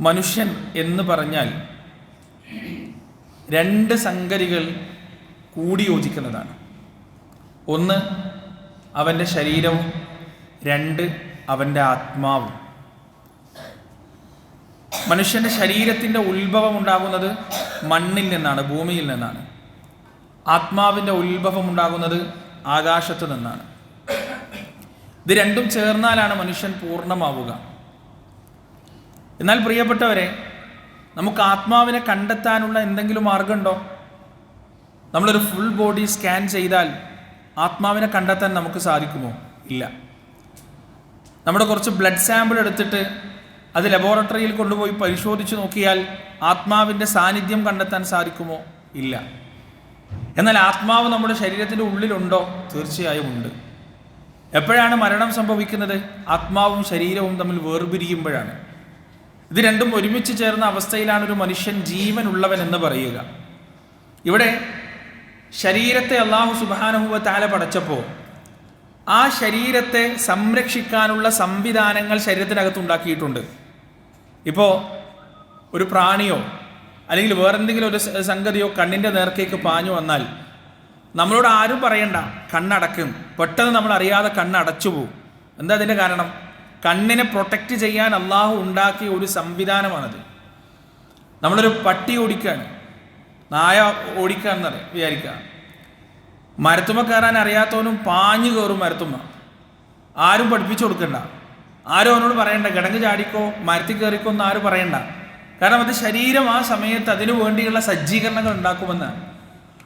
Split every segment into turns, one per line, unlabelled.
മനുഷ്യൻ എന്ന് പറഞ്ഞാൽ രണ്ട് സംഗതികൾ കൂടി യോജിക്കുന്നതാണ്. ഒന്ന് അവന്റെ ശരീരവും. രണ്ട് അവന്റെ ആത്മാവും. മനുഷ്യന്റെ ശരീരത്തിന്റെ ഉത്ഭവം ഉണ്ടാകുന്നത് മണ്ണിൽ നിന്നാണ് ഭൂമിയിൽ നിന്നാണ്. ആത്മാവിന്റെ ഉത്ഭവം ഉണ്ടാകുന്നത് ആകാശത്തു നിന്നാണ്. ഇത് രണ്ടും ചേർന്നാലാണ് മനുഷ്യൻ പൂർണമാവുക. എന്നാൽ പ്രിയപ്പെട്ടവരെ നമുക്ക് ആത്മാവിനെ കണ്ടെത്താനുള്ള എന്തെങ്കിലും മാർഗമുണ്ടോ? നമ്മളൊരു ഫുൾ ബോഡി സ്കാൻ ചെയ്താൽ ആത്മാവിനെ കണ്ടെത്താൻ നമുക്ക് സാധിക്കുമോ? ഇല്ല. നമ്മുടെ കുറച്ച് ബ്ലഡ് സാമ്പിൾ എടുത്തിട്ട് അത് ലബോറട്ടറിയിൽ കൊണ്ടുപോയി പരിശോധിച്ച് നോക്കിയാൽ ആത്മാവിന്റെ സാന്നിധ്യം കണ്ടെത്താൻ സാധിക്കുമോ? ഇല്ല. എന്നാൽ ആത്മാവ് നമ്മുടെ ശരീരത്തിന്റെ ഉള്ളിലുണ്ടോ? തീർച്ചയായും ഉണ്ട്. എപ്പോഴാണ് മരണം സംഭവിക്കുന്നത്? ആത്മാവും ശരീരവും തമ്മിൽ വേർപിരിയുമ്പോഴാണ്. ഇത് രണ്ടും ഒരുമിച്ച് ചേർന്ന അവസ്ഥയിലാണ് ഒരു മനുഷ്യൻ ജീവനുള്ളവൻ എന്ന് പറയുക. ഇവിടെ ശരീരത്തെ അള്ളാഹു സുബാനുഭവ താല പടച്ചപ്പോൾ ആ ശരീരത്തെ സംരക്ഷിക്കാനുള്ള സംവിധാനങ്ങൾ ശരീരത്തിനകത്ത് ഉണ്ടാക്കിയിട്ടുണ്ട്. ഇപ്പോൾ ഒരു പ്രാണിയോ അല്ലെങ്കിൽ വേറെന്തെങ്കിലും ഒരു സംഗതിയോ കണ്ണിന്റെ നേർക്കേക്ക് പാഞ്ഞു വന്നാൽ നമ്മളോട് ആരും പറയണ്ട കണ്ണടക്കും. പെട്ടെന്ന് നമ്മൾ അറിയാതെ കണ്ണടച്ചു പോകും എന്താ അതിന്റെ കാരണം? കണ്ണിനെ പ്രൊട്ടക്റ്റ് ചെയ്യാൻ അള്ളാഹു ഉണ്ടാക്കിയ ഒരു സംവിധാനമാണത്. നമ്മളൊരു പട്ടി ഓടിക്കുകയാണ് നായ ഓടിക്കുകയെന്ന് വിചാരിക്കുക മരത്തുമ്മ കയറാൻ അറിയാത്തവനും പാഞ്ഞു കയറും മരത്തുമ്മ. ആരും പഠിപ്പിച്ചു കൊടുക്കണ്ട. ആരും അവനോട് പറയണ്ട കിടങ്ങ് ചാടിക്കോ മരത്തിൽ കയറിക്കോ എന്ന് ആരും പറയണ്ട. കാരണം അത് ശരീരം ആ സമയത്ത് അതിനു വേണ്ടിയുള്ള സജ്ജീകരണങ്ങൾ ഉണ്ടാക്കുമെന്ന്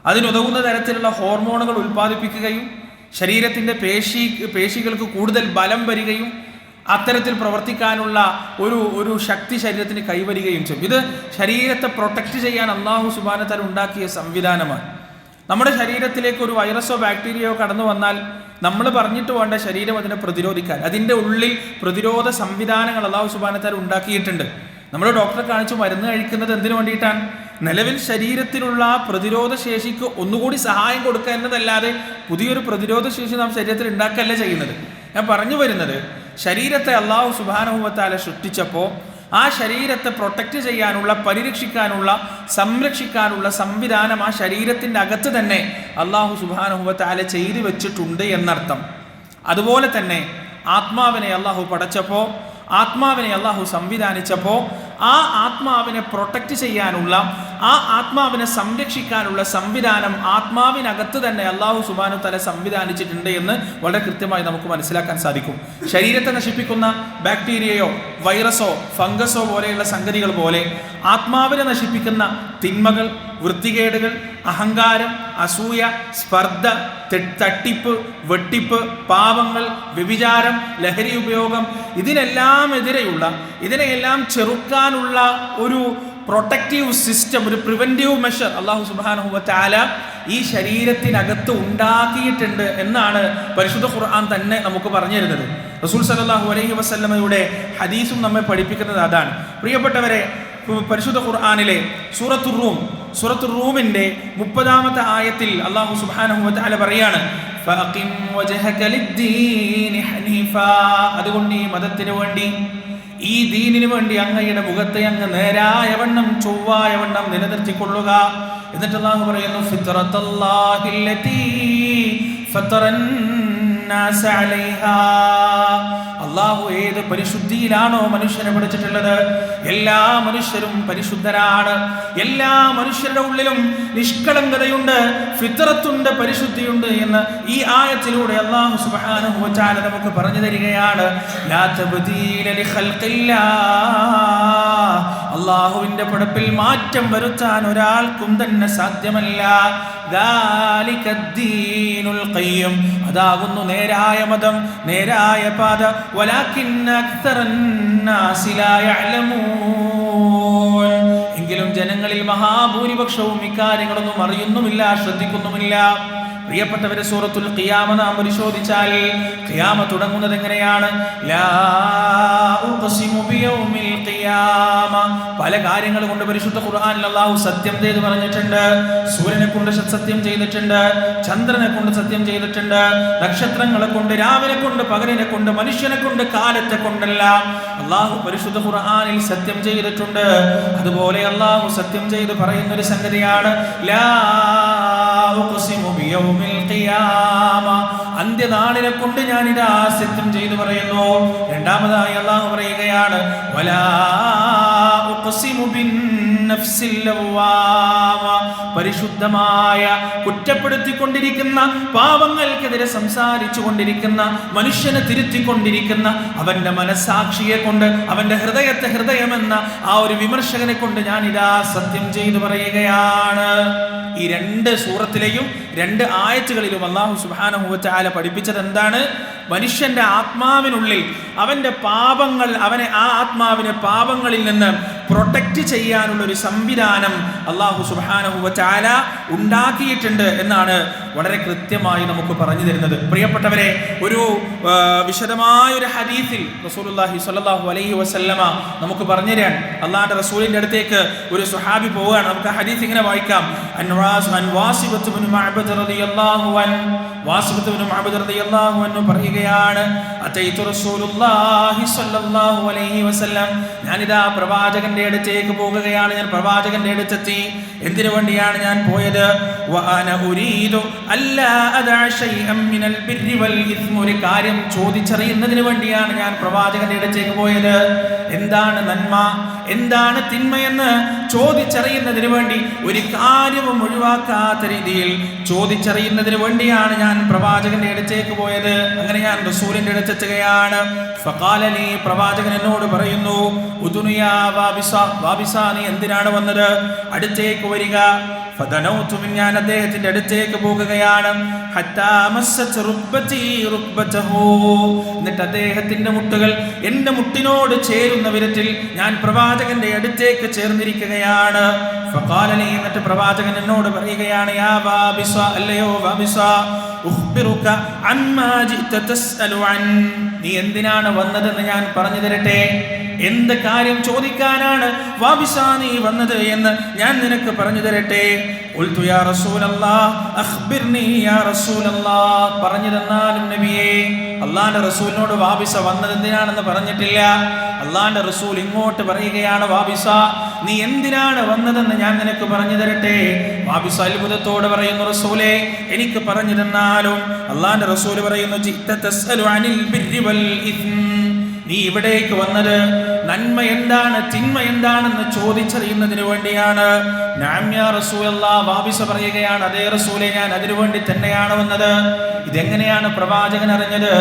അതിനുതകുന്ന തരത്തിലുള്ള ഹോർമോണുകൾ ഉൽപ്പാദിപ്പിക്കുകയും ശരീരത്തിന്റെ പേശി പേശികൾക്ക് കൂടുതൽ ബലം വരികയും അത്തരത്തിൽ പ്രവർത്തിക്കാനുള്ള ഒരു ഒരു ശക്തി ശരീരത്തിന് കൈവരികയും ചെയ്യും. ഇത് ശരീരത്തെ പ്രൊട്ടക്റ്റ് ചെയ്യാൻ അള്ളാഹു സുബാനത്തൽ ഉണ്ടാക്കിയ സംവിധാനമാണ്. നമ്മുടെ ശരീരത്തിലേക്ക് ഒരു വൈറസോ ബാക്ടീരിയയോ കടന്നു വന്നാൽ നമ്മൾ പറഞ്ഞിട്ട് വേണ്ട ശരീരം അതിനെ പ്രതിരോധിക്കാൻ. അതിന്റെ ഉള്ളിൽ പ്രതിരോധ സംവിധാനങ്ങൾ അള്ളാഹു സുബാനത്താൽ ഉണ്ടാക്കിയിട്ടുണ്ട്. നമ്മൾ ഡോക്ടറെ കാണിച്ച് മരുന്ന് കഴിക്കുന്നത് എന്തിനു വേണ്ടിയിട്ടാണ്? നിലവിൽ ശരീരത്തിലുള്ള പ്രതിരോധ ശേഷിക്ക് ഒന്നുകൂടി സഹായം കൊടുക്കുക എന്നതല്ലാതെ പുതിയൊരു പ്രതിരോധ ശേഷി നാം ശരീരത്തിൽ ഉണ്ടാക്കുകയല്ല ചെയ്യുന്നത്. ഞാൻ പറഞ്ഞു വരുന്നത് ശരീരത്തെ അള്ളാഹു സുബാനുഭവത്താലെ സൃഷ്ടിച്ചപ്പോൾ ആ ശരീരത്തെ പ്രൊട്ടക്റ്റ് ചെയ്യാനുള്ള പരിരക്ഷിക്കാനുള്ള സംരക്ഷിക്കാനുള്ള സംവിധാനം ആ ശരീരത്തിന്റെ അകത്ത് തന്നെ അള്ളാഹു സുബാനുഭവത്താലെ ചെയ്തു വെച്ചിട്ടുണ്ട് എന്നർത്ഥം. അതുപോലെ തന്നെ ആത്മാവിനെ അള്ളാഹു പടച്ചപ്പോൾ ആത്മാവിനെ അള്ളാഹു സംവിധാനിച്ചപ്പോൾ ആ ആത്മാവിനെ പ്രൊട്ടക്റ്റ് ചെയ്യാനുള്ള ആ ആത്മാവിനെ സംരക്ഷിക്കാനുള്ള സംവിധാനം ആത്മാവിനകത്ത് തന്നെ അള്ളാഹു സുബാനു തല സംവിധാനിച്ചിട്ടുണ്ട് എന്ന് വളരെ കൃത്യമായി നമുക്ക് മനസ്സിലാക്കാൻ സാധിക്കും. ശരീരത്തെ നശിപ്പിക്കുന്ന ബാക്ടീരിയയോ വൈറസോ ഫംഗസോ പോലെയുള്ള സംഗതികൾ പോലെ ആത്മാവിനെ നശിപ്പിക്കുന്ന തിന്മകൾ വൃത്തികേടുകൾ അഹങ്കാരം അസൂയ സ്പർദ്ധ തട്ടിപ്പ് വെട്ടിപ്പ് പാപങ്ങൾ വ്യഭിചാരം ലഹരി ഉപയോഗം ഇതിനെല്ലാം എതിരെയുള്ള ഇതിനെയെല്ലാം ചെറുക്കാനുള്ള ഒരു പ്രൊട്ടക്റ്റീവ് സിസ്റ്റം ഒരു പ്രിവെന്റീവ് മെഷർ അള്ളാഹു സുബാനുഭവത്താല ഈ ശരീരത്തിനകത്ത് ഉണ്ടാക്കിയിട്ടുണ്ട് എന്നാണ് പരിശുദ്ധ ഖുർആൻ തന്നെ നമുക്ക് പറഞ്ഞു തരുന്നത്. റസൂൽ സലാഹു അലൈഹി വസ്ലമയുടെ ഹദീസും നമ്മെ പഠിപ്പിക്കുന്നത് അതാണ്. പ്രിയപ്പെട്ടവരെ പരിശുദ്ധ ഖുർആാനിലെ സൂറത്തുർ റൂം സൂറത്തുർ റൂമിന്റെ മുപ്പതാമത്തെ ആയത്തിൽ അള്ളാഹു സുബ്ഹാനഹു വതആല പറയാണ് അതുകൊണ്ട് ഈ മതത്തിന് വേണ്ടി ഈ ദീനിനു വേണ്ടി അങ്ങയുടെ മുഖത്തെ അങ്ങ് നേരായ വണ്ണം ചൊവ്വായ വണ്ണം നിലനിർത്തിക്കൊള്ളുക. എന്നിട്ട് അള്ളാഹു പറയുന്നു ഫിത്രത്തല്ലാഹില്ലതീ ഫത്തറന്നാസ അലൈഹാ. അള്ളാഹു ഏത് പരിശുദ്ധിയിലാണോ മനുഷ്യനെ പിടിച്ചിട്ടുള്ളത് എല്ലാ മനുഷ്യരും പരിശുദ്ധരാണ്. എല്ലാ മനുഷ്യരുടെ ഉള്ളിലും നിഷ്കളങ്കതയുണ്ട് ഫിത്രത്തുണ്ട് പരിശുദ്ധിയുണ്ട് എന്ന് ഈ ആയത്തിലൂടെ അള്ളാഹു സുബാനുഭവച്ചാൽ നമുക്ക് പറഞ്ഞു തരികയാണ്. അള്ളാഹുവിന്റെ പടപ്പിൽ മാറ്റം വരുത്താൻ ഒരാൾക്കും തന്നെ സാധ്യമല്ല. അതാകുന്നു നേരായ മതം നേരായ പാത. എങ്കിലും ജനങ്ങളിൽ മഹാഭൂരിപക്ഷവും ഇക്കാര്യങ്ങളൊന്നും അറിയുന്നുമില്ല ശ്രദ്ധിക്കുന്നുമില്ല. പ്രിയപ്പെട്ടവരെ സൂറത്തുൽ ഖിയാമ നാം പരിശോധിച്ചാൽ ഖിയാമ തുടങ്ങുന്നത് എങ്ങനെയാണ്? ലാ ഉഖ്സിമു ബിയൗമി ഖിയാമ പല കാര്യങ്ങൾ കൊണ്ട് പരിശുദ്ധ ഖുർആനിൽ അള്ളാഹു സത്യം ചെയ്ത് പറഞ്ഞിട്ടുണ്ട്. സൂര്യനെ കൊണ്ട് സത്യം ചെയ്തിട്ടുണ്ട്. ചന്ദ്രനെ കൊണ്ട് സത്യം ചെയ്തിട്ടുണ്ട്. നക്ഷത്രങ്ങളെ കൊണ്ട് രാവിലെ കൊണ്ട് പകലിനെ കൊണ്ട് മനുഷ്യനെ കൊണ്ട് കാലത്തെ കൊണ്ടെല്ലാം അള്ളാഹു പരിശുദ്ധ ഖുർആാനിൽ സത്യം ചെയ്തിട്ടുണ്ട്. അതുപോലെ അള്ളാഹു സത്യം ചെയ്ത് പറയുന്ന ഒരു സംഗതിയാണ് അന്ത്യനാളിനെ കൊണ്ട് ഞാൻ ഇതാ സത്യം ചെയ്തു പറയുന്നു. രണ്ടാമതായി അള്ളാഹു പറയുകയാണ് വലാ പരിശുദ്ധമായ കുറ്റപ്പെടുത്തിക്കൊണ്ടിരിക്കുന്ന പാവങ്ങൾക്കെതിരെ സംസാരിച്ചു കൊണ്ടിരിക്കുന്ന മനുഷ്യനെ തിരുത്തിക്കൊണ്ടിരിക്കുന്ന അവന്റെ മനസാക്ഷിയെ കൊണ്ട് അവന്റെ ഹൃദയത്തെ ഹൃദയമെന്ന ആ ഒരു വിമർശകനെ കൊണ്ട് ഞാൻ ഇതാ സത്യം ചെയ്തു പറയുകയാണ്. ഈ രണ്ട് സൂറത്തിലെയും രണ്ട് ആയത്തുകളിലും അള്ളാഹു സുബാനഹുവച്ചാല പഠിപ്പിച്ചത് എന്താണ് മനുഷ്യന്റെ ആത്മാവിനുള്ളിൽ അവന്റെ പാപങ്ങൾ അവനെ ആ ആത്മാവിനെ പാപങ്ങളിൽ നിന്ന് പ്രൊട്ടക്റ്റ് ചെയ്യാനുള്ള ഒരു സംവിധാനം അള്ളാഹു സുബാനഹുവച്ചാല ഉണ്ടാക്കിയിട്ടുണ്ട് എന്നാണ് വളരെ കൃത്യമായി നമുക്ക് പറഞ്ഞു തരുന്നത്. പ്രിയപ്പെട്ടവരെ ഒരു വിശദമായ ഒരു ഹദീസിൽ റസൂലുള്ളാഹി സ്വല്ലല്ലാഹു അലൈഹി വസല്ലമ നമുക്ക് പറഞ്ഞു തരാൻ. അള്ളാഹുന്റെ റസൂലിന്റെ അടുത്തേക്ക് ഒരു സുഹാബി പോവുകയാണ്. നമുക്ക് ആ ഹദീസ് ഇങ്ങനെ വായിക്കാം. അൻവാസ് പറയുകയാണ് ഞാനിതാ പ്രവാചകന്റെ അടുത്തേക്ക് പോകുകയാണ്. ഞാൻ പ്രവാചകന്റെ അടുത്തെത്തി. എന്തിനു വേണ്ടിയാണ് ഞാൻ പോയത്? ഒരു കാര്യം ചോദിച്ചറിയുന്നതിന് വേണ്ടിയാണ് ഞാൻ പ്രവാചകന്റെ അടുത്തേക്ക് പോയത്. എന്താണ് നന്മ? എന്താണ് തിന്മയെന്ന്? ചോദിച്ചറിയുന്നതിന് വേണ്ടി ഒരു കാര്യവും ഒഴിവാക്കാത്ത രീതിയിൽ ചോദിച്ചറിയുന്നതിന് വേണ്ടിയാണ് ഞാൻ പ്രവാചകന്റെ അടുത്തേക്ക് പോയത്. അങ്ങനെ ഞാൻ റസൂലിന്റെ അടുത്തെത്തുകയാണ് ഫകാലനി പ്രവാചകൻ എന്നോട് പറയുന്നു വാബിസ എന്തിനാണ് വന്നത്? അടുത്തേക്ക് വരിക. ഞാൻ അദ്ദേഹത്തിന്റെ അടുത്തേക്ക് പോകുകയാണ്. എന്നിട്ട് അദ്ദേഹത്തിന്റെ മുട്ടുകൾ എന്റെ മുട്ടിനോട് ചേരുന്ന വിധത്തിൽ ഞാൻ പ്രവാചകന്റെ അടുത്തേക്ക് ചേർന്നിരിക്കുകയാണ്. എന്നിട്ട് പ്രവാചകൻ എന്നോട് പറയുകയാണ് യാ അല്ലയോ വാബിസ നീ എന്തിനാണ് വന്നതെന്ന് ഞാൻ പറഞ്ഞു തരട്ടെ? എന്ത് കാര്യം ചോദിക്കാനാണ് വാബിസാ നീ വന്നത് എന്ന് ഞാൻ നിനക്ക് പറഞ്ഞു തരട്ടെ? പറഞ്ഞു തന്നാലും നബിയേ അള്ളാന്റെ റസൂലിനോട് വാബിസ വന്നത് എന്തിനാണെന്ന് പറഞ്ഞിട്ടില്ല? അള്ളാന്റെ റസൂൽ ഇങ്ങോട്ട് പറയുകയാണ് വാബിസ നീ എന്തിനാണ് വന്നതെന്ന് ഞാൻ നിനക്ക് പറഞ്ഞു തരട്ടെ? വാബിസ അത്ഭുതത്തോട് പറയുന്നു റസൂലെ എനിക്ക് പറഞ്ഞു തന്നാലും അള്ളാന്റെ റസൂൽ പറയുന്നു നീ ഇവിടേക്ക് വന്നത് നന്മ എന്താണ് തിന്മ എന്താണെന്ന് ചോദിച്ചറിയുന്നതിന് വേണ്ടിയാണ്. വാബിസ പറയുകയാണ് അതേ റസൂലെ ഞാൻ അതിനുവേണ്ടി തന്നെയാണ് വന്നത്. ഇതെങ്ങനെയാണ് പ്രവാചകൻ അറിഞ്ഞത്?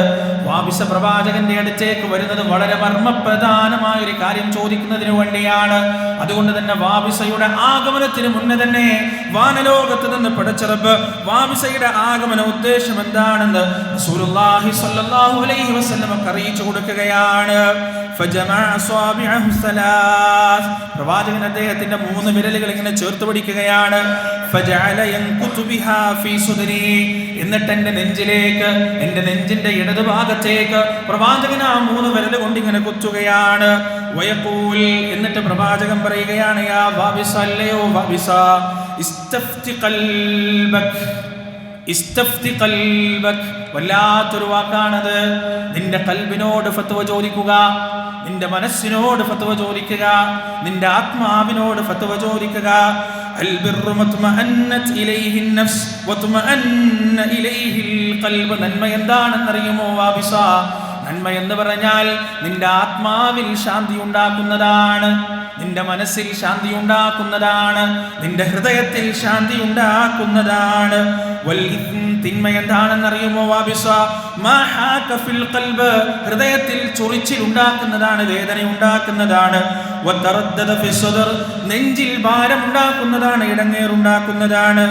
വാബിസ പ്രവാചകന്റെ അടുത്തേക്ക് വരുന്നത് വളരെ മർമ്മപ്രധാനമായ ഒരു കാര്യം ചോദിക്കുന്നതിന് വേണ്ടിയാണ്. അതുകൊണ്ട് തന്നെ വാബിസയുടെ ആഗമനത്തിന് മുന്നേ തന്നെ വാനലോകത്ത് നിന്ന് പടച്ചിറപ്പ് വാബിസയുടെ ആഗമന ഉദ്ദേശം എന്താണെന്ന് അലൈഹി അറിയിച്ചു കൊടുക്കുകയാണ്. പ്രവാചകൻ അദ്ദേഹത്തിന്റെ മൂന്ന് വിരലുകൾ ഇങ്ങനെ ചേർത്ത് പിടിക്കുകയാണ്. എന്നിട്ട് എന്റെ നെഞ്ചിലേക്ക് എന്റെ നെഞ്ചിന്റെ ഇടതുഭാഗത്തേക്ക് പ്രവാചകൻ ആ മൂന്ന് വിരൽ കൊണ്ട് ഇങ്ങനെ കുത്തുകയാണ്. വയഖൂൽ എന്നിട്ട് പ്രവാചകൻ പറയുകയാണ് യാ അല്ലയോ വാബിസ? വല്ലാത്തൊരു വാക്കാണത്. നിന്റെ കൽബിനോട് ഫത്വ ചോദിക്കുക. നിന്റെ മനസ്സിനോട് ഫത്വ ചോദിക്കുക നിന്റെ ആത്മാവിനോട് ഫത്വ ചോദിക്കുക. നന്മ എന്താണെന്നറിയുമോ വാബിസ നന്മ എന്ന് പറഞ്ഞാൽ നിന്റെ ആത്മാവിൽ ശാന്തി ഉണ്ടാക്കുന്നതാണ്. നിന്റെ മനസ്സിൽ ശാന്തി ഉണ്ടാക്കുന്നതാണ് നിന്റെ ഹൃദയത്തിൽ ശാന്തി ഉണ്ടാക്കുന്നതാണ് തിന്മ എന്താണെന്നറിയുമോ വാബിസ? ഹൃദയത്തിൽ ചൊറിച്ചിൽ ഉണ്ടാക്കുന്നതാണ് വേദന ഉണ്ടാക്കുന്നതാണ്. നെഞ്ചിൽ ഭാരം ഉണ്ടാക്കുന്നതാണ് ഇടങ്ങേറുണ്ടാക്കുന്നതാണ്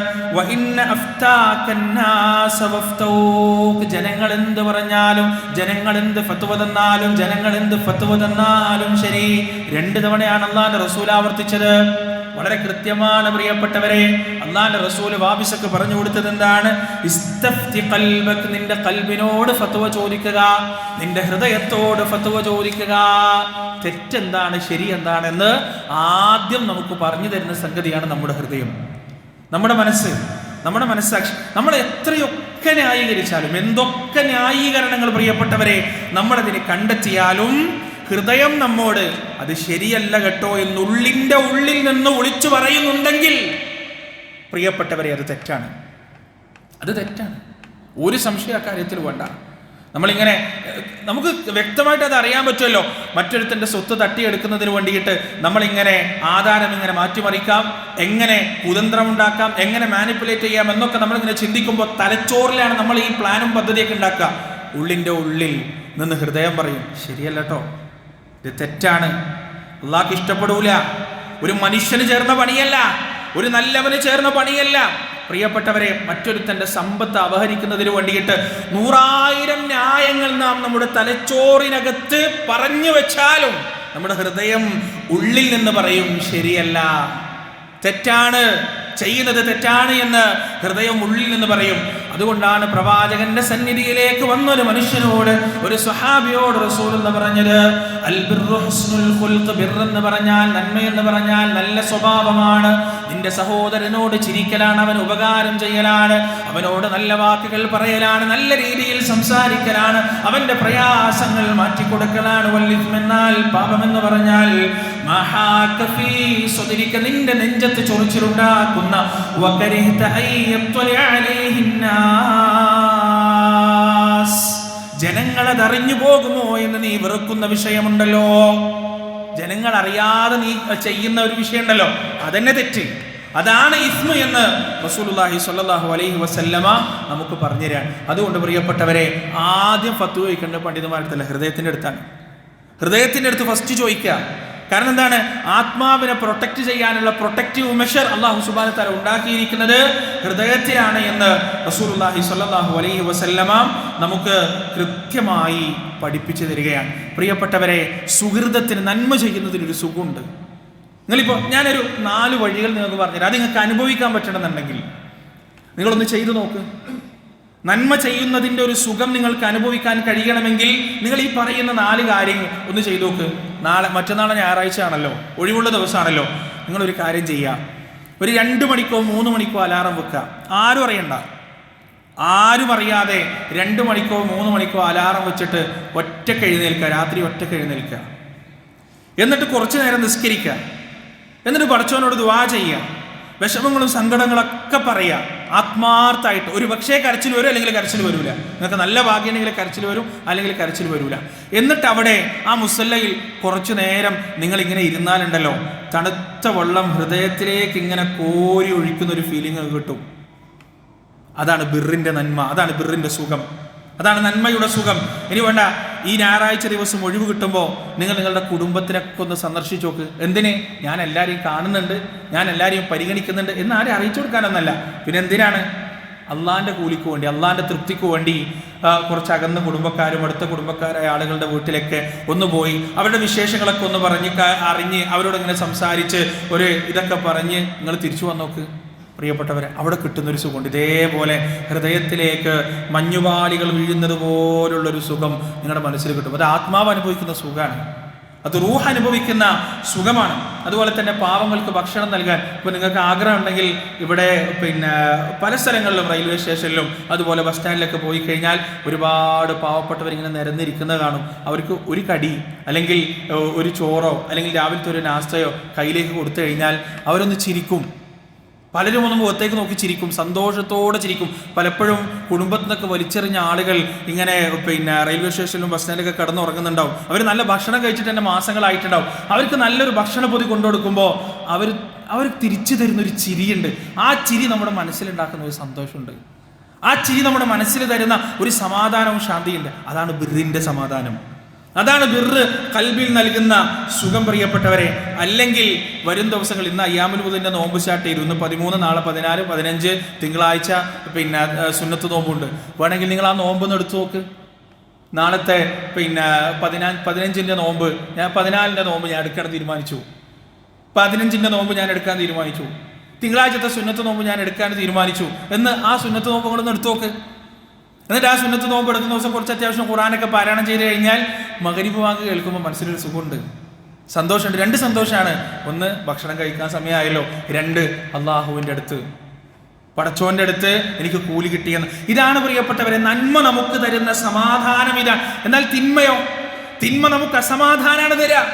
ജനങ്ങൾ എന്ത് പറഞ്ഞാലും ജനങ്ങൾ എന്ത് ഫത്തുവ തന്നാലും ജനങ്ങൾ എന്ത് ഫത്തുവ തന്നാലും ശരി. രണ്ട് തവണയാണ് അള്ളാന്റെ റസൂൽ ആവർത്തിച്ചത്. വളരെ കൃത്യമാണ് പ്രിയപ്പെട്ടവരെ. അള്ളാന്റെ റസൂൽ വാബിസക്ക് പറഞ്ഞു കൊടുത്തത് എന്താണ്? നിന്റെ കൽബിനോട് ഫത്വ ചോദിക്കുക. നിന്റെ ഹൃദയത്തോട് ഫത്വ ചോദിക്കുക. തെറ്റെന്താണ്? ശരി എന്താണെന്ന് ആദ്യം നമുക്ക് പറഞ്ഞു തരുന്ന സംഗതിയാണ് നമ്മുടെ ഹൃദയം. നമ്മുടെ മനസ്സ്. നമ്മുടെ മനസ്സാക്ഷി നമ്മൾ എത്രയൊക്കെ ന്യായീകരിച്ചാലും എന്തൊക്കെ ന്യായീകരണങ്ങൾ പ്രിയപ്പെട്ടവരെ നമ്മളതിനെ കണ്ടെത്തിയാലും ഹൃദയം നമ്മോട് അത് ശരിയല്ല കേട്ടോ എന്നുള്ളിന്റെ ഉള്ളിൽ നിന്ന് വിളിച്ചു പറയുന്നുണ്ടെങ്കിൽ പ്രിയപ്പെട്ടവരെ അത് തെറ്റാണ്. അത് തെറ്റാണ്. ഒരു സംശയ കാര്യത്തിൽ വേണ്ട. നമ്മളിങ്ങനെ നമുക്ക് വ്യക്തമായിട്ട് അത് അറിയാൻ പറ്റുമല്ലോ. മറ്റൊരുത്തന്റെ സ്വത്ത് തട്ടിയെടുക്കുന്നതിന് വേണ്ടിയിട്ട് നമ്മളിങ്ങനെ ആധാരം ഇങ്ങനെ മാറ്റിമറിക്കാം എങ്ങനെ കുതന്ത്രം ഉണ്ടാക്കാം എങ്ങനെ മാനിപ്പുലേറ്റ് ചെയ്യാം എന്നൊക്കെ നമ്മളിങ്ങനെ ചിന്തിക്കുമ്പോൾ തലച്ചോറിലാണ് നമ്മൾ ഈ പ്ലാനും പദ്ധതിയൊക്കെ ഉണ്ടാക്കുക. ഉള്ളിന്റെ ഉള്ളിൽ നിന്ന് ഹൃദയം പറയും ശരിയല്ല കേട്ടോ. ഇത് തെറ്റാണ്. അള്ളാഹ്ക്ക് ഇഷ്ടപ്പെടൂല. ഒരു മനുഷ്യന് ചേർന്ന പണിയല്ല. ഒരു നല്ലവന് ചേർന്ന പണിയല്ല. പ്രിയപ്പെട്ടവരെ മറ്റൊരുത്തന്റെ സമ്പത്ത് അപഹരിക്കുന്നതിന് വേണ്ടിയിട്ട് നൂറായിരം ന്യായങ്ങൾ നാം നമ്മുടെ തലച്ചോറിനകത്ത് പറഞ്ഞു വെച്ചാലും നമ്മുടെ ഹൃദയം ഉള്ളിൽ നിന്ന് പറയും ശരിയല്ല. തെറ്റാണ് ചെയ്യുന്നത് തെറ്റാണ് എന്ന് ഹൃദയം ഉള്ളിൽ നിന്ന് പറയും. അതുകൊണ്ടാണ് പ്രവാചകന്റെ സന്നിധിയിലേക്ക് വന്നൊരു മനുഷ്യനോട് ഒരു സ്വഹാബിയോട് റസൂൽ എന്ന് പറഞ്ഞത് എന്ന് പറഞ്ഞാൽ നന്മ എന്ന് പറഞ്ഞാൽ നല്ല സ്വഭാവമാണ്. നിന്റെ സഹോദരനോട് ചിരിക്കലാണ് അവൻ ഉപകാരം ചെയ്യലാണ്. അവനോട് നല്ല വാക്കുകൾ പറയലാണ് നല്ല രീതിയിൽ സംസാരിക്കലാണ്. അവന്റെ പ്രയാസങ്ങൾ മാറ്റിക്കൊടുക്കലാണ്. വല്ലിത്മ എന്നാൽ പാപമെന്ന് പറഞ്ഞാൽ നിന്റെ നെഞ്ചത്ത് ചൊറിച്ചിലുണ്ടാക്കുന്ന. ജനങ്ങളത് അറിഞ്ഞു പോകുമോ എന്ന് നീ വെറുക്കുന്ന വിഷയമുണ്ടല്ലോ. ജനങ്ങൾ അറിയാതെ നീ ചെയ്യുന്ന ഒരു വിഷയമുണ്ടല്ലോ. അതന്നെ തെറ്റ്. അതാണ് ഇസ്മു എന്ന് റസൂലുള്ളാഹി സ്വല്ലല്ലാഹു അലൈഹി വസല്ലമ നമുക്ക് പറഞ്ഞു തരാൻ. അതുകൊണ്ട് പ്രിയപ്പെട്ടവരെ ആദ്യം ഫത്വ ചോദിക്കേണ്ട പണ്ഡിതന്മാരുടെ ഹൃദയത്തിന്റെ അടുത്താണ്. ഹൃദയത്തിന്റെ അടുത്ത് ഫസ്റ്റ് ചോദിക്കുക. കാരണം എന്താണ്? ആത്മാവിനെ പ്രൊട്ടക്ട് ചെയ്യാനുള്ള പ്രൊട്ടക്റ്റീവ് മെഷർ അള്ളാഹു സുബാന തല ഉണ്ടാക്കിയിരിക്കുന്നത് ഹൃദയത്തിലാണ് എന്ന് റസൂലുള്ളാഹി സ്വല്ലല്ലാഹു അലൈഹി വസല്ലമ നമുക്ക് കൃത്യമായി പഠിപ്പിച്ചു തരികയാണ്. പ്രിയപ്പെട്ടവരെ സുഹൃതത്തിന് നന്മ ചെയ്യുന്നതിനൊരു സുഖമുണ്ട്. നിങ്ങളിപ്പോൾ ഞാനൊരു നാല് വഴികൾ നിങ്ങൾക്ക് പറഞ്ഞുതരാം അത് നിങ്ങൾക്ക് അനുഭവിക്കാൻ പറ്റണമെന്നുണ്ടെങ്കിൽ നിങ്ങളൊന്ന് ചെയ്തു നോക്ക്. നന്മ ചെയ്യുന്നതിന്റെ ഒരു സുഖം നിങ്ങൾക്ക് അനുഭവിക്കാൻ കഴിയണമെങ്കിൽ നിങ്ങൾ ഈ പറയുന്ന നാല് കാര്യങ്ങൾ ഒന്ന് ചെയ്തു നോക്ക്. നാളെ മറ്റന്നാളെ ഞായറാഴ്ച ആണല്ലോ ഒഴിവുള്ള ദിവസമാണല്ലോ. നിങ്ങളൊരു കാര്യം ചെയ്യുക. ഒരു രണ്ട് മണിക്കോ മൂന്ന് മണിക്കോ അലാറം വെക്കുക. ആരും അറിയണ്ട. ആരും അറിയാതെ രണ്ട് മണിക്കോ മൂന്ന് മണിക്കോ അലാറം വെച്ചിട്ട് ഒറ്റയ്ക്ക് എഴുന്നേൽക്കുക. രാത്രി ഒറ്റയ്ക്ക് എഴുന്നേൽക്കുക. എന്നിട്ട് കുറച്ചു നേരം നിസ്കരിക്കുക. എന്നിട്ട് പഠിച്ചവനോട് ദുവാ ചെയ്യുക. വിഷമങ്ങളും സങ്കടങ്ങളൊക്കെ പറയുക. ആത്മാർത്ഥമായിട്ട് ഒരു പക്ഷേ കരച്ചിൽ വരും അല്ലെങ്കിൽ കരച്ചിൽ വരില്ല നിങ്ങൾക്ക് നല്ല ഭാഗ്യമുണ്ടെങ്കിൽ കരച്ചിൽ വരും അല്ലെങ്കിൽ കരച്ചിൽ വരില്ല എന്നിട്ട് അവിടെ ആ മുസല്ലയിൽ കുറച്ചു നേരം നിങ്ങൾ ഇങ്ങനെ ഇരുന്നാലുണ്ടല്ലോ. തണുത്ത വെള്ളം ഹൃദയത്തിലേക്ക് ഇങ്ങനെ കോരി ഒഴിക്കുന്ന ഒരു ഫീലിംഗ് കിട്ടും. അതാണ് ബിറിന്റെ നന്മ അതാണ് ബിറിന്റെ സുഖം. അതാണ് നന്മയുടെ സുഖം. ഇനി വേണ്ട ഈ ഞായറാഴ്ച ദിവസം ഒഴിവ് കിട്ടുമ്പോൾ നിങ്ങൾ നിങ്ങളുടെ കുടുംബത്തിനൊക്കെ ഒന്ന് സന്ദർശിച്ചു നോക്ക്. എന്തിന്? ഞാൻ എല്ലാവരെയും കാണുന്നുണ്ട് ഞാൻ എല്ലാവരെയും പരിഗണിക്കുന്നുണ്ട് എന്ന് ആരെ അറിയിച്ചു കൊടുക്കാനൊന്നല്ല. പിന്നെ എന്തിനാണ്? അള്ളാന്റെ കൂലിക്ക് വേണ്ടി അള്ളാന്റെ തൃപ്തിക്ക് വേണ്ടി കുറച്ച് അകന്ന കുടുംബക്കാരും അടുത്ത കുടുംബക്കാരായ ആളുകളുടെ വീട്ടിലൊക്കെ ഒന്ന് പോയി അവരുടെ വിശേഷങ്ങളൊക്കെ ഒന്ന് പറഞ്ഞ് അറിഞ്ഞ് അവരോട് ഇങ്ങനെ സംസാരിച്ച് ഒരു ഇതൊക്കെ പറഞ്ഞ് നിങ്ങൾ തിരിച്ചു വന്നോക്ക് പ്രിയപ്പെട്ടവരെ അവിടെ കിട്ടുന്നൊരു സുഖമുണ്ട്. ഇതേപോലെ ഹൃദയത്തിലേക്ക് മഞ്ഞുപാളികൾ വീഴുന്നത് പോലുള്ളൊരു സുഖം നിങ്ങളുടെ മനസ്സിൽ കിട്ടും. അത് ആത്മാവ് അനുഭവിക്കുന്ന സുഖമാണ്. അത് റൂഹ് അനുഭവിക്കുന്ന സുഖമാണ്. അതുപോലെ തന്നെ പാവങ്ങൾക്ക് ഭക്ഷണം നൽകാൻ ഇപ്പോൾ നിങ്ങൾക്ക് ആഗ്രഹം ഉണ്ടെങ്കിൽ ഇവിടെ പിന്നെ പല സ്ഥലങ്ങളിലും റെയിൽവേ സ്റ്റേഷനിലും അതുപോലെ ബസ് സ്റ്റാൻഡിലൊക്കെ പോയി കഴിഞ്ഞാൽ ഒരുപാട് പാവപ്പെട്ടവർ ഇങ്ങനെ നിരന്നിരിക്കുന്നത് കാണും. അവർക്ക് ഒരു കടി അല്ലെങ്കിൽ ഒരു ചോറോ അല്ലെങ്കിൽ രാവിലത്തെ ഒരു നാസ്തയോ കയ്യിലേക്ക് കൊടുത്തു കഴിഞ്ഞാൽ അവരൊന്ന് ചിരിക്കും. പലരും ഒന്ന് മുഖത്തേക്ക് നോക്കി ചിരിക്കും സന്തോഷത്തോടെ ചിരിക്കും. പലപ്പോഴും കുടുംബത്തിൽ നിന്നൊക്കെ വലിച്ചെറിഞ്ഞ ആളുകൾ ഇങ്ങനെ പിന്നെ റെയിൽവേ സ്റ്റേഷനിലും ബസ് സ്റ്റാൻഡിലൊക്കെ കിടന്നുറങ്ങുന്നുണ്ടാവും. അവർ നല്ല ഭക്ഷണം കഴിച്ചിട്ട് തന്നെ മാസങ്ങളായിട്ടുണ്ടാവും. അവർക്ക് നല്ലൊരു ഭക്ഷണ പൊതി കൊണ്ടു കൊടുക്കുമ്പോൾ അവർ അവർ തിരിച്ചു തരുന്ന ഒരു ചിരിയുണ്ട്. ആ ചിരി നമ്മുടെ മനസ്സിലുണ്ടാക്കുന്ന ഒരു സന്തോഷമുണ്ട്. ആ ചിരി നമ്മുടെ മനസ്സിൽ തരുന്ന ഒരു സമാധാനവും ശാന്തിയുണ്ട്. അതാണ് ബിറിന്റെ സമാധാനം. അതാണ് ബിറ് കൽബിൽ നൽകുന്ന സുഖം പ്രിയപ്പെട്ടവരെ. അല്ലെങ്കിൽ വരും ദിവസങ്ങൾ ഇന്ന് അയ്യാമുൽ മുതലിന്റെ നോമ്പ് സ്റ്റാർട്ട് ഇരുന്ന് പതിമൂന്ന് നാളെ പതിനാല് പതിനഞ്ച് തിങ്കളാഴ്ച പിന്നെ സുന്നത്ത് നോമ്പുണ്ട്. വേണമെങ്കിൽ നിങ്ങൾ ആ നോമ്പൊന്ന് എടുത്തു നോക്ക്. നാളത്തെ പിന്നെ പതിനാ പതിനഞ്ചിന്റെ നോമ്പ് ഞാൻ പതിനാലിന്റെ നോമ്പ് ഞാൻ എടുക്കാൻ തീരുമാനിച്ചു. പതിനഞ്ചിന്റെ നോമ്പ് ഞാൻ എടുക്കാൻ തീരുമാനിച്ചു. തിങ്കളാഴ്ചത്തെ സുന്നത്ത് നോമ്പ് ഞാൻ എടുക്കാൻ തീരുമാനിച്ചു. എന്ന് ആ സുന്നത്ത് നോമ്പ് കൊണ്ടൊന്ന് എടുത്തു നോക്ക്. എന്നിട്ട് ആ സുന്നത്ത് നോമ്പ് എടുക്കുന്ന ദിവസം കുറച്ച് അത്യാവശ്യം ഖുറാനൊക്കെ പാരായണം ചെയ്ത് കഴിഞ്ഞാൽ മകരിപ്പ് വാക്ക് കേൾക്കുമ്പോൾ മനസ്സിലൊരു സുഖമുണ്ട്. സന്തോഷമുണ്ട്. രണ്ട് സന്തോഷമാണ് ഒന്ന് ഭക്ഷണം കഴിക്കാൻ സമയമായല്ലോ. രണ്ട് അള്ളാഹുവിന്റെ അടുത്ത്. പടച്ചോന്റെ അടുത്ത് എനിക്ക് കൂലി കിട്ടിയെന്ന്. ഇതാണ് പ്രിയപ്പെട്ടവരെ നന്മ നമുക്ക് തരുന്ന സമാധാനം ഇതാണ് എന്നാൽ തിന്മയോ? തിന്മ നമുക്ക് അസമാധാനമാണ് തരാ.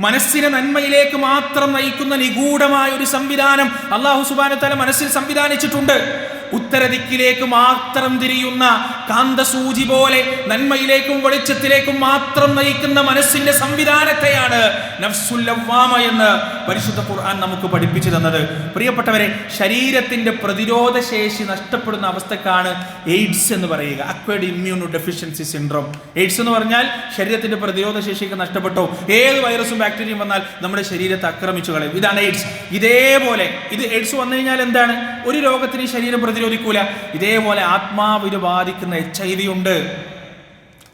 മനസ്സിനെ നന്മയിലേക്ക് മാത്രം നയിക്കുന്ന നിഗൂഢമായ ഒരു സംവിധാനം അള്ളാഹു സുബാനത്തല മനസ്സിൽ സംവിധാനിച്ചിട്ടുണ്ട്. ഉത്തരദിക്കിലേക്ക് മാത്രം തിരിയുന്ന കാന്തസൂചി പോലെ നന്മയിലേക്കും വെളിച്ചത്തിലേക്കും മാത്രം നയിക്കുന്ന മനസ്സിന്റെ സംവിധാനത്തെയാണ് നഫ്സുല്ലവാമ എന്ന് പരിശുദ്ധ ഖുർആൻ നമുക്ക് പഠിപ്പിച്ചു തന്നത്. പ്രിയപ്പെട്ടവരെ ശരീരത്തിന്റെ പ്രതിരോധ ശേഷി നഷ്ടപ്പെടുന്ന അവസ്ഥക്കാണ് എയ്ഡ്സ് എന്ന് പറയുക. Acquired immuno deficiency syndrome AIDS എന്ന് പറഞ്ഞാൽ ശരീരത്തിന്റെ പ്രതിരോധ ശേഷിക്ക് നഷ്ടപ്പെട്ടോ? ഏത് വൈറസും ബാക്ടീരിയയും വന്നാൽ നമ്മുടെ ശരീരത്തെ ആക്രമിച്ചു കളയും. ഇതാണ് എയ്ഡ്സ്. ഇതേപോലെ ഇത് എയ്ഡ്സ് വന്നു കഴിഞ്ഞാൽ എന്താണ്? ഒരു രോഗത്തിന് ശരീരം പ്രതിരോധിക്കൂല ഇതേപോലെ ആത്മാവിന് ബാധിക്കുന്ന എച്ച് ഐ വി ഉണ്ട്.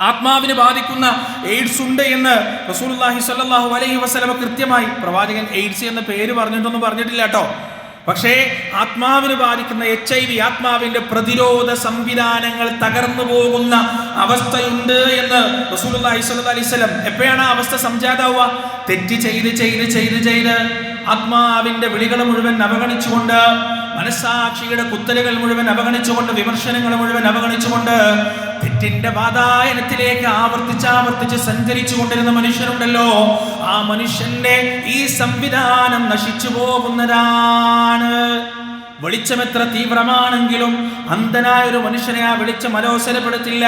ആത്മാവിന് ബാധിക്കുന്ന എയ്ഡ്സ് ഉണ്ട് എന്ന് റസൂലുള്ളാഹി സല്ലാഹു അലൈഹി വസ്ലമ കൃത്യമായി പ്രവാചകൻ എയ്ഡ്സ് എന്ന പേര് പറഞ്ഞിട്ടൊന്നും പറഞ്ഞിട്ടില്ല കേട്ടോ. പക്ഷേ ആത്മാവിന് ബാധിക്കുന്ന എച്ച് ഐ വി ആത്മാവിന്റെ പ്രതിരോധ സംവിധാനങ്ങൾ തകർന്നു പോകുന്ന അവസ്ഥയുണ്ട് എന്ന് റസൂലുള്ളാഹി അലൈവലം എപ്പോഴാണ് ആ അവസ്ഥ സംജാതാവുക? തെറ്റ് ചെയ്ത് ചെയ്ത് ചെയ്ത് ചെയ്ത് ആത്മാവിന്റെ വിളികൾ മുഴുവൻ അവഗണിച്ചുകൊണ്ട് മനസ്സാക്ഷിയുടെ കുത്തലുകൾ മുഴുവൻ അവഗണിച്ചുകൊണ്ട് വിമർശനങ്ങൾ മുഴുവൻ അവഗണിച്ചുകൊണ്ട് തെറ്റിന്റെ വാതായനത്തിലേക്ക് ആവർത്തിച്ചാവർത്തിച്ച് ആവർത്തിച്ച് സഞ്ചരിച്ചു കൊണ്ടിരുന്ന മനുഷ്യനുണ്ടല്ലോ ആ മനുഷ്യന്റെ ഈ സംവിധാനം നശിച്ചു പോകുന്നതാണ്. വെളിച്ചം എത്ര തീവ്രമാണെങ്കിലും അന്ധനായ ഒരു മനുഷ്യനെ ആ വെളിച്ചം അലോസരപ്പെടുത്തില്ല.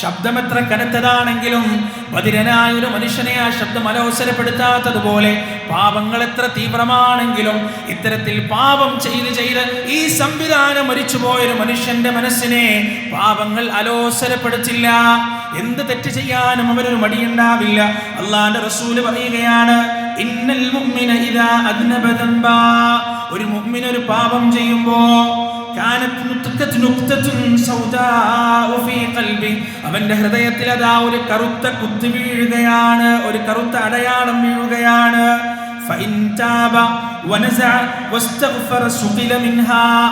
ശബ്ദമെത്ര കനത്തതാണെങ്കിലും ബധിരനായ ഒരു മനുഷ്യനെ ആ ശബ്ദം അലോസരപ്പെടുത്താത്തതുപോലെ പാപങ്ങൾ എത്ര തീവ്രമാണെങ്കിലും ഇത്തരത്തിൽ പാപം ചെയ്ത് ചെയ്ത് ഈ സംവിധാനം മരിച്ചുപോയൊരു മനുഷ്യന്റെ മനസ്സിനെ പാപങ്ങൾ അലോസരപ്പെടുത്തില്ല. എന്ത് തെറ്റ് ചെയ്യാനും അവരൊരു മടിയുണ്ടാവില്ല. അള്ളാന്റെ റസൂൽ പറയുകയാണ് ഇന്നൽ മുഅ്മിന ഇദാ അദ്നബ ഒരു മുഅ്മിൻ ഒരു പാപം ചെയ്യുമ്പോ അവന്റെ ഹൃദയത്തിൽ അതാ ഒരു കറുത്ത കുത്ത് വീഴുകയാണ് ഒരു കറുത്ത അടയാളം വീഴുകയാണ്.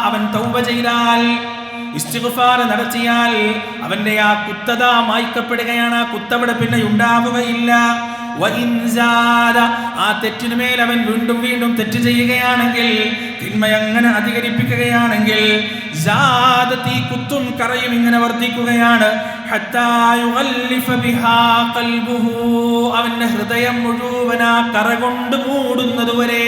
അവൻ തൗബ ചെയ്താൽ ഇസ്തിഗ്ഫാർ നടത്തിയാൽ അവന്റെ ആ കുത്തത മായ്ക്കപ്പെടുകയാണ് ആ കുത്തവിടെ പിന്നെ ഉണ്ടാവുകയില്ല. ആ തെറ്റിനു മേൽ അവൻ വീണ്ടും വീണ്ടും തെറ്റ് ചെയ്യുകയാണെങ്കിൽ തിന്മ അങ്ങനെ അധികരിപ്പിക്കുകയാണെങ്കിൽ ഈ കുത്തും കറയും ഇങ്ങനെ വർദ്ധിക്കുകയാണ്. അവന്റെ ഹൃദയം മുഴുവനാ കറ കൊണ്ട് മൂടുന്നതുവരെ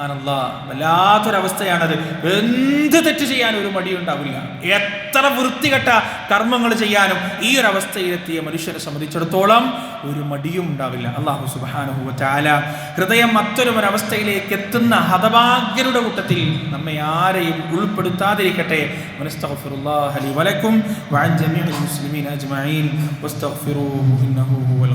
സുബ്ഹാനല്ലാ വല്ലാത്തൊരവസ്ഥയാണത്. എന്ത് തെറ്റ് ചെയ്യാൻ ഒരു മടിയുണ്ടാവില്ല എത്ര വൃത്തികെട്ട കർമ്മങ്ങൾ ചെയ്യാനും ഈ ഒരു അവസ്ഥയിലെത്തിയ മനുഷ്യനെ സംബന്ധിച്ചിടത്തോളം ഒരു മടിയും ഉണ്ടാവില്ല. അള്ളാഹു സുബാനുഹു ചാല ഹൃദയം മറ്റൊരു ഒരവസ്ഥയിലേക്ക് എത്തുന്ന ഹതഭാഗ്യരുടെ കൂട്ടത്തിൽ നമ്മെ ആരെയും ഉൾപ്പെടുത്താതിരിക്കട്ടെ. വലക്കും. മുസ്ലിമീന അജ്മഈൻ. ഇന്നഹു ഹുവൽ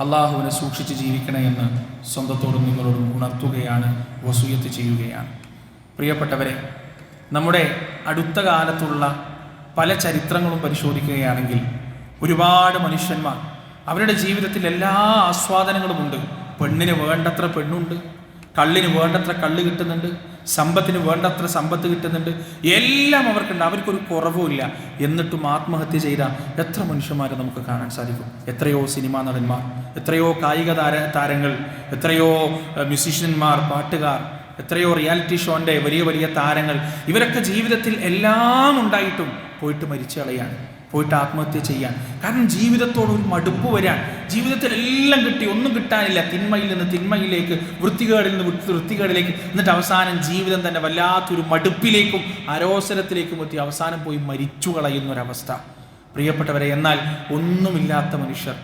അള്ളാഹുവിനെ സൂക്ഷിച്ച് ജീവിക്കണമെന്ന് സ്വന്തത്തോടും നിങ്ങളോടും ഉണർത്തുകയാണ് വസൂയത്ത് ചെയ്യുകയാണ്. പ്രിയപ്പെട്ടവരെ നമ്മുടെ അടുത്ത കാലത്തുള്ള പല ചരിത്രങ്ങളും പരിശോധിക്കുകയാണെങ്കിൽ ഒരുപാട് മനുഷ്യന്മാർ അവരുടെ ജീവിതത്തിൽ എല്ലാ ആസ്വാദനങ്ങളുമുണ്ട്. പെണ്ണിന് വേണ്ടത്ര പെണ്ണുണ്ട് കള്ളിന് വേണ്ടത്ര കള്ള് കിട്ടുന്നുണ്ട് സമ്പത്തിന് വേണ്ടത്ര സമ്പത്ത് കിട്ടുന്നുണ്ട്. എല്ലാം അവർക്കുണ്ട്. അവർക്കൊരു കുറവുമില്ല എന്നിട്ടും ആത്മഹത്യ ചെയ്ത എത്ര മനുഷ്യന്മാരെ നമുക്ക് കാണാൻ സാധിക്കും? എത്രയോ സിനിമാ നടന്മാർ എത്രയോ കായിക താര താരങ്ങൾ എത്രയോ മ്യൂസീഷ്യന്മാർ പാട്ടുകാർ എത്രയോ റിയാലിറ്റി ഷോന്റെ വലിയ വലിയ താരങ്ങൾ. ഇവരൊക്കെ ജീവിതത്തിൽ എല്ലാം ഉണ്ടായിട്ടും പോയിട്ട് മരിച്ചു കളയാണ് പോയിട്ട് ആത്മഹത്യ ചെയ്യാൻ. കാരണം ജീവിതത്തോട് ഒരു മടുപ്പ് വരാൻ. ജീവിതത്തിൽ എല്ലാം കിട്ടി ഒന്നും കിട്ടാനില്ല. തിന്മയിൽ നിന്ന് തിന്മയിലേക്ക് വൃത്തികേടിൽ നിന്ന് വൃത്തി വൃത്തികേടിലേക്ക്. എന്നിട്ട് അവസാനം ജീവിതം തന്നെ വല്ലാത്തൊരു മടുപ്പിലേക്കും അരോസരത്തിലേക്കും എത്തി. അവസാനം പോയി മരിച്ചു കളയുന്ന ഒരവസ്ഥ പ്രിയപ്പെട്ടവരെ എന്നാൽ ഒന്നുമില്ലാത്ത മനുഷ്യർ.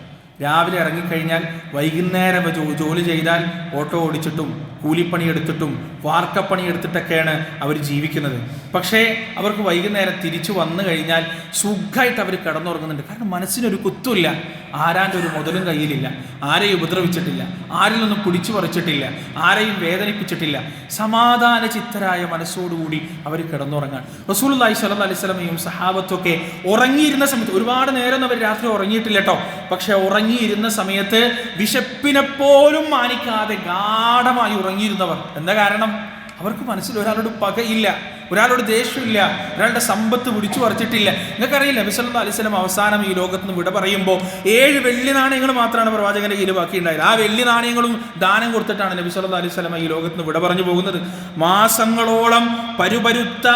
രാവിലെ ഇറങ്ങിക്കഴിഞ്ഞാൽ വൈകുന്നേരം ജോലി ചെയ്താൽ ഓട്ടോ ഓടിച്ചിട്ടും കൂലിപ്പണി എടുത്തിട്ടും വാർക്കപ്പണി എടുത്തിട്ടൊക്കെയാണ് അവർ ജീവിക്കുന്നത്. പക്ഷേ അവർക്ക് വൈകുന്നേരം തിരിച്ചു വന്നു കഴിഞ്ഞാൽ സുഖമായിട്ട് അവർ കിടന്നുറങ്ങുന്നുണ്ട്. കാരണം മനസ്സിനൊരു കുത്തുമില്ല. ആരാന്റെ ഒരു മുതലും കയ്യിലില്ല. ആരെയും ഉപദ്രവിച്ചിട്ടില്ല. ആരിൽ നിന്നും പിടിച്ചു പറിച്ചിട്ടില്ല. ആരെയും വേദനിപ്പിച്ചിട്ടില്ല. സമാധാന ചിത്തരായ മനസ്സോടുകൂടി അവർ കിടന്നുറങ്ങാൻ. റസൂൽ അള്ളഹി സ്വലം അലിസ്ലമയും സഹാബത്തൊക്കെ ഉറങ്ങിയിരുന്ന സമയത്ത് ഒരുപാട് നേരം അവർ രാത്രി ഉറങ്ങിയിട്ടില്ല കേട്ടോ. പക്ഷെ ഉറങ്ങിയിരുന്ന സമയത്ത് വിശപ്പിനെ പോലും മാനിക്കാതെ ഗാഠമായി ഉറങ്ങിയിരുന്നവർ. എന്താ കാരണം? അവർക്ക് മനസ്സിൽ ഒരാളോട് പകയില്ല ഒരാളോട് ദേഷ്യമില്ല ഒരാളുടെ സമ്പത്ത് പിടിച്ചു പറിച്ചിട്ടില്ല. നിങ്ങൾക്കറിയില്ല നബിസല്ലാ അലിസ്ലം അവസാനം ഈ ലോകത്ത് നിന്ന് വിട പറയുമ്പോൾ ഏഴ് വെള്ളി നാണയങ്ങൾ മാത്രമാണ് പ്രവാചകന്റെ കയ്യിൽ ബാക്കിയുണ്ടായത്. ആ വെള്ളി നാണയങ്ങളും ദാനം കൊടുത്തിട്ടാണ് നബി സല്ലാ അലിസ്ലം ഈ ലോകത്ത് നിന്ന് വിട പറഞ്ഞു പോകുന്നത്. മാസങ്ങളോളം പരുപരുത്ത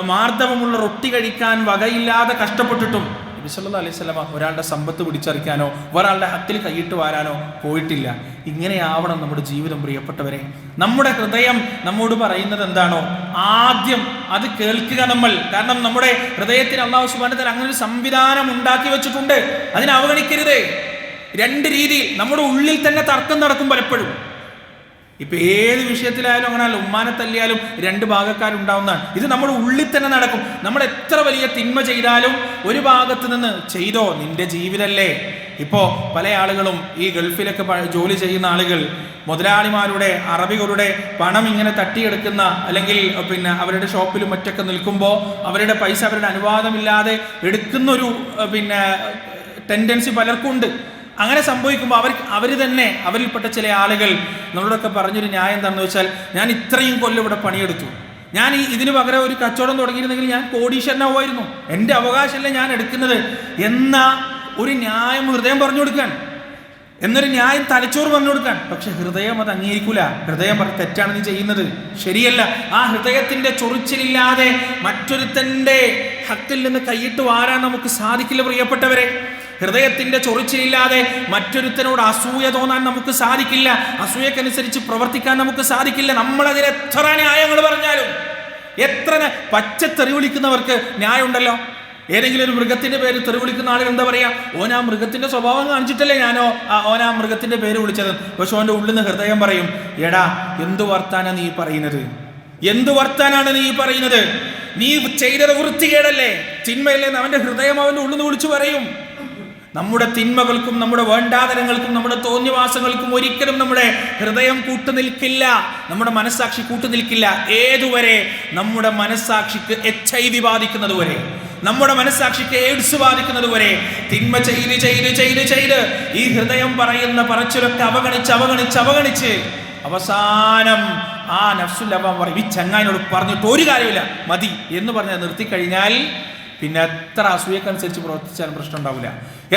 മാർദ്ദവമുള്ള റൊട്ടി കഴിക്കാൻ വകയില്ലാതെ കഷ്ടപ്പെട്ടിട്ടും നബിസല്ലാ അലൈഹി സ്വലമ ഒരാളുടെ സമ്പത്ത് പിടിച്ചറിക്കാനോ ഒരാളുടെ ഹത്തിൽ കൈയിട്ട് വാരാനോ പോയിട്ടില്ല. ഇങ്ങനെയാവണം നമ്മുടെ ജീവിതം പ്രിയപ്പെട്ടവരെ. നമ്മുടെ ഹൃദയം നമ്മോട് പറയുന്നത് എന്താണോ ആദ്യം അത് കേൾക്കുക നമ്മൾ. കാരണം നമ്മുടെ ഹൃദയത്തിന് അള്ളാഹു സുബാനത്തിൽ അങ്ങനെ ഒരു സംവിധാനം ഉണ്ടാക്കി വെച്ചിട്ടുണ്ട്. അതിനെ അവഗണിക്കരുത്. രണ്ട് രീതിയിൽ നമ്മുടെ ഉള്ളിൽ തന്നെ തർക്കം നടക്കും പലപ്പോഴും. ഇപ്പൊ ഏത് വിഷയത്തിലായാലും അങ്ങനെ ഉമ്മാനെ തല്ലിയാലും രണ്ട് ഭാഗക്കാരുണ്ടാവുന്നതാണ്. ഇത് നമ്മുടെ ഉള്ളിൽ തന്നെ നടക്കും. നമ്മൾ എത്ര വലിയ തിന്മ ചെയ്താലും ഒരു ഭാഗത്ത് നിന്ന് ചെയ്തോ നിന്റെ ജീവിതല്ലേ. ഇപ്പോ പല ആളുകളും ഈ ഗൾഫിലൊക്കെ ജോലി ചെയ്യുന്ന ആളുകൾ മുതലാളിമാരുടെ അറബികളുടെ പണം ഇങ്ങനെ തട്ടിയെടുക്കുന്ന അല്ലെങ്കിൽ പിന്നെ അവരുടെ ഷോപ്പിലും മറ്റൊക്കെ നിൽക്കുമ്പോൾ അവരുടെ പൈസ അവരുടെ അനുവാദമില്ലാതെ എടുക്കുന്നൊരു പിന്നെ ടെൻഡൻസി പലർക്കും ഉണ്ട് അങ്ങനെ സംഭവിക്കുമ്പോൾ അവർ അവർ തന്നെ അവരിൽപ്പെട്ട ചില ആളുകൾ നമ്മളോടൊക്കെ പറഞ്ഞൊരു ന്യായം എന്താണെന്ന് വെച്ചാൽ ഞാൻ ഇത്രയും കൊല്ലം ഇവിടെ പണിയെടുത്തു. ഞാൻ ഈ ഇതിന് പകരം ഒരു കച്ചവടം തുടങ്ങിയിരുന്നെങ്കിൽ ഞാൻ കോടീശ്വരനാവുമായിരുന്നു എന്റെ അവകാശമല്ലേ ഞാൻ എടുക്കുന്നത് എന്ന ഒരു ന്യായം ഹൃദയം പറഞ്ഞു കൊടുക്കാൻ. എന്നൊരു ന്യായം തലച്ചോറ് പറഞ്ഞു കൊടുക്കാൻ. പക്ഷെ ഹൃദയം അത് അംഗീകരിക്കൂല. ഹൃദയം പറ തെറ്റാണ് നീ ചെയ്യുന്നത്. ശരിയല്ല. ആ ഹൃദയത്തിന്റെ ചൊറിച്ചിലില്ലാതെ മറ്റൊരുത്തന്റെ ഹക്കിൽ നിന്ന് കൈയിട്ട് വാരാൻ നമുക്ക് സാധിക്കില്ല പ്രിയപ്പെട്ടവരെ. ഹൃദയത്തിന്റെ ചൊറിച്ചിലില്ലാതെ മറ്റൊരുത്തനോട് അസൂയ തോന്നാൻ നമുക്ക് സാധിക്കില്ല. അസൂയക്കനുസരിച്ച് പ്രവർത്തിക്കാൻ നമുക്ക് സാധിക്കില്ല. നമ്മളതിന് എത്ര ന്യായങ്ങൾ പറഞ്ഞാലും എത്ര പച്ച തെറി വിളിക്കുന്നവർക്ക് ന്യായമുണ്ടല്ലോ? ഏതെങ്കിലും ഒരു മൃഗത്തിന്റെ പേര് തെറി വിളിക്കുന്ന ആളുകൾ എന്താ പറയാ? ഓനാ മൃഗത്തിന്റെ സ്വഭാവം കാണിച്ചിട്ടല്ലേ ഞാനോ ആ മൃഗത്തിന്റെ പേര് വിളിച്ചത്. പക്ഷെ ഓന്റെ ഉള്ളിൽ നിന്ന് ഹൃദയം പറയും എടാ എന്തു വർത്താനാ നീ പറയുന്നത്? എന്തു വർത്താനാണ് നീ പറയുന്നത്? നീ ചെയ്തത് വൃത്തികേടല്ലേ? ചിന്മയല്ലേ അവന്റെ ഹൃദയം അവന്റെ ഉള്ളിൽ നിന്ന് വിളിച്ചു പറയും. നമ്മുടെ തിന്മകൾക്കും നമ്മുടെ വേണ്ടാതരങ്ങൾക്കും നമ്മുടെ തോന്നിവാസങ്ങൾക്കും ഒരിക്കലും നമ്മുടെ ഹൃദയം കൂട്ടുനിൽക്കില്ല നമ്മുടെ മനസ്സാക്ഷി കൂട്ടുനിൽക്കില്ല ഏതുവരെ? നമ്മുടെ മനസ്സാക്ഷിക്ക് എച്ച് ഐ വി ബാധിക്കുന്നത് വരെ നമ്മുടെ മനസ്സാക്ഷിക്ക് എയ്ഡ്സ് ബാധിക്കുന്നത് വരെ തിന്മ ചെയ്ത് ചെയ്ത് ചെയ്ത് ചെയ്ത് ഈ ഹൃദയം പറയുന്ന പറച്ചിലൊക്കെ അവഗണിച്ച് അവഗണിച്ച് അവഗണിച്ച് അവസാനം ആ നഫ്സുല്ലഭം പറയും ഈ ചങ്ങാനോട് പറഞ്ഞിട്ട് ഒരു കാര്യമില്ല മതി എന്ന് പറഞ്ഞാൽ നിർത്തിക്കഴിഞ്ഞാൽ പിന്നെ എത്ര അസൂയക്കനുസരിച്ച് പ്രവർത്തിച്ചാലും പ്രശ്നം ഉണ്ടാവില്ല.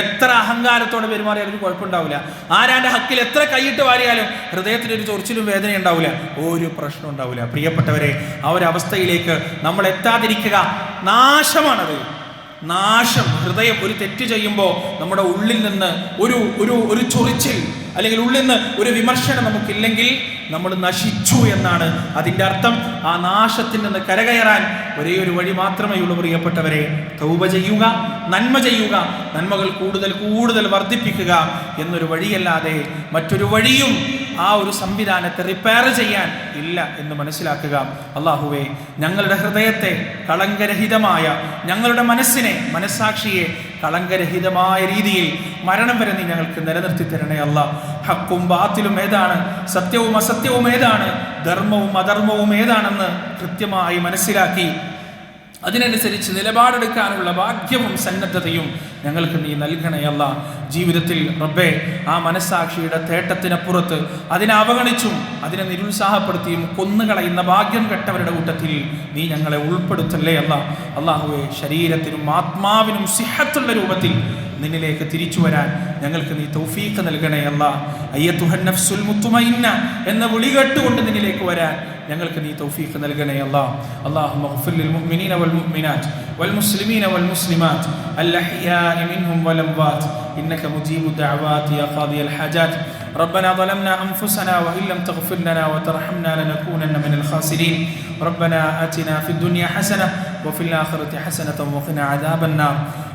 എത്ര അഹങ്കാരത്തോടെ പെരുമാറിയാലും കുഴപ്പമുണ്ടാവില്ല ആരാന്റെ ഹക്കിൽ എത്ര കൈയിട്ട് വാരിയാലും ഹൃദയത്തിന് ഒരു ചൊറിച്ചിലും വേദന ഉണ്ടാവില്ല. ഒരു പ്രശ്നം ഉണ്ടാവില്ല. പ്രിയപ്പെട്ടവരെ ആ ഒരു അവസ്ഥയിലേക്ക് നമ്മൾ എത്താതിരിക്കുക നാശമാണത്. നാശം ഹൃദയം ഒരു തെറ്റ് ചെയ്യുമ്പോൾ നമ്മുടെ ഉള്ളിൽ നിന്ന് ഒരു ഒരു ഒരു ചൊറിച്ചിൽ അല്ലെങ്കിൽ ഉള്ളിൽ നിന്ന് ഒരു വിമർശനം നമുക്കില്ലെങ്കിൽ നമ്മൾ നശിച്ചു എന്നാണ് അതിന്റെ അർത്ഥം. ആ നാശത്തിൽ നിന്ന് കരകയറാൻ ഒരേ ഒരു വഴി മാത്രമേ ഉള്ളൂ പ്രിയപ്പെട്ടവരെ. തൗബ ചെയ്യുക നന്മ ചെയ്യുക നന്മകൾ കൂടുതൽ കൂടുതൽ വർദ്ധിപ്പിക്കുക എന്നൊരു വഴിയല്ലാതെ മറ്റൊരു വഴിയും ആ ഒരു സംവിധാനത്തെ റിപ്പയർ ചെയ്യാൻ ഇല്ല എന്ന് മനസ്സിലാക്കുക. അള്ളാഹുവെ ഞങ്ങളുടെ ഹൃദയത്തെ കളങ്കരഹിതമായ ഞങ്ങളുടെ മനസ്സിനെ മനസ്സാക്ഷിയെ കളങ്കരഹിതമായ രീതിയിൽ മരണം വരെ നീ ഞങ്ങൾക്ക് നിലനിർത്തി തരണേ അല്ല ഹക്കും ബാത്തിലും ഏതാണ് സത്യവും അസത്യവും ഏതാണ് ധർമ്മവും അധർമ്മവും ഏതാണെന്ന് കൃത്യമായി മനസ്സിലാക്കി അതിനനുസരിച്ച് നിലപാടെടുക്കാനുള്ള ഭാഗ്യവും സന്നദ്ധതയും ഞങ്ങൾക്ക് നീ നൽകണയല്ല ജീവിതത്തിൽ റബ്ബെ ആ മനസ്സാക്ഷിയുടെ തേട്ടത്തിനപ്പുറത്ത് അതിനെ അവഗണിച്ചും അതിനെ നിരുത്സാഹപ്പെടുത്തിയും കൊന്നുകളയുന്ന ഭാഗ്യം കെട്ടവരുടെ കൂട്ടത്തിൽ നീ ഞങ്ങളെ ഉൾപ്പെടുത്തല്ലേ അല്ല. അള്ളാഹുവെ ശരീരത്തിനും ആത്മാവിനും സിഹത്തുള്ള രൂപത്തിൽ നിന്നിലേക്ക് തിരിച്ചു വരാൻ ഞങ്ങൾക്ക് നീ തൗഫീഖ് നൽകണേ അല്ല അയ്യത്തുഹൻ നഫ്സുൽ മുത്തുമൈന്ന എന്ന വിളി കേട്ടുകൊണ്ട് നിന്നിലേക്ക് വരാൻ ഞങ്ങൾക്ക് നീ തൗഫീഖ് നൽകണേ അല്ലാ اللهم اغفر للمؤمنين والمؤمنات والمسلمين والمسلمات الأحياء منهم والأموات إنك مجيب الدعوات يا قاضي الحاجات ربنا ظلمنا أنفسنا وإن لم تغفر لنا وترحمنا لنكونن من الخاسرين ربنا آتنا في الدنيا حسنة وفي الآخرة حسنة وقنا عذاب النار